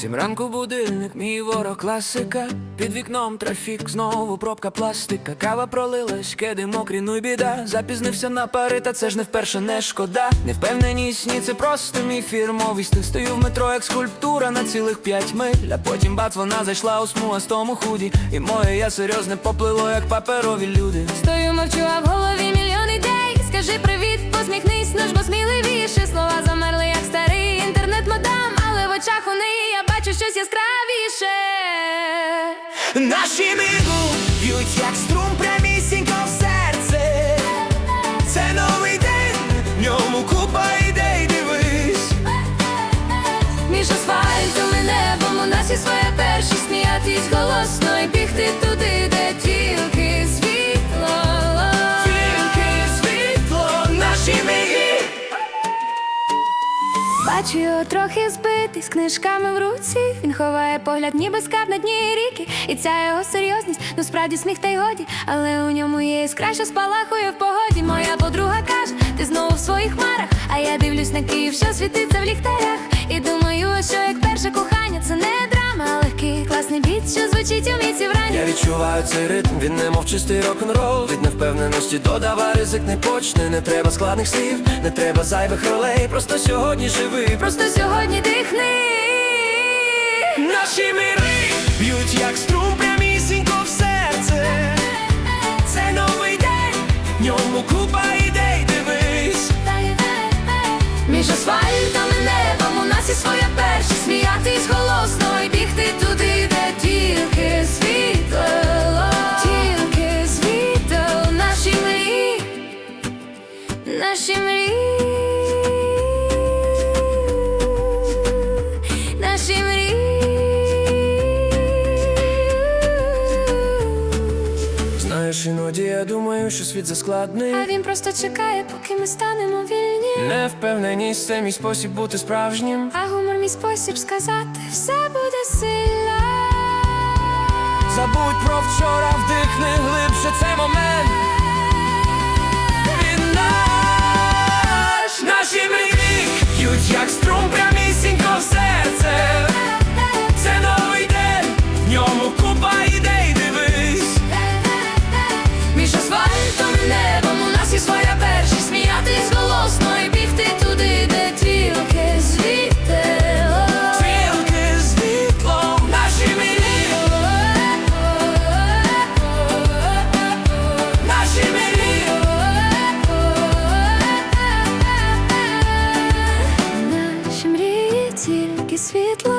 Сім ранку будильник, мій ворог класика. Під вікном трафік, знову пробка пластика. Кава пролилась, кеди мокрі, ну й біда. Запізнився на пари, та це ж не вперше не шкода. Невпевненість, ні, це просто мій фірмовий стиль. Стою в метро, як скульптура на цілих п'ять миль. А потім бац, вона зайшла у смугастому худі. І моє я серйозне поплило, як паперові люди. Стою, мовчу, а в голові мільйон ідей. Скажи привіт, посміхнись, ну ж бо сміливіше. Слова Наші мигу б'ють як струм прямісінько в серце. Це новий день, в ньому купа ідей дивись. Між асфальтом і небом у нас є своя першість сміятись голосно і бігти туди, де тільки Бачу його трохи збитий з книжками в руці. Він ховає погляд, ніби скав на дні ріки. І ця його серйозність, ну справді сміх та й годі. Але у ньому є іскра, що спалахує в погоді. Моя подруга каже, ти знову в своїх хмарах. А я дивлюсь на Київ, що світиться в ліхтарях. І думаю, що як перше кохання, це не драма, а легкий класний біт, що звучить у місці вранці. Я відчуваю цей ритм, він немов чистий рок-н-рол Від невпевненості додава ризик не почне Не треба складних слів, не треба зайвих ролей Просто сьогодні живи, просто Просто сьогодні дихни. Наші мири б'ють як струм прямісінько в серце. Це новий день, в ньому купа ідей дивись. Між асфальтом і своє перше нас Знаєш, іноді я думаю, що світ заскладний. А він просто чекає, поки ми станемо вільні Невпевненість це мій спосіб бути справжнім. А гумор мій спосіб сказати все буде сильно Забудь про вчора, вдихни глибше цей момент. Більшість моя першість сміятись голосно бігти туди, де тільки світило Тільки світло в нашій Наші мрії. Наші мрії тільки світло.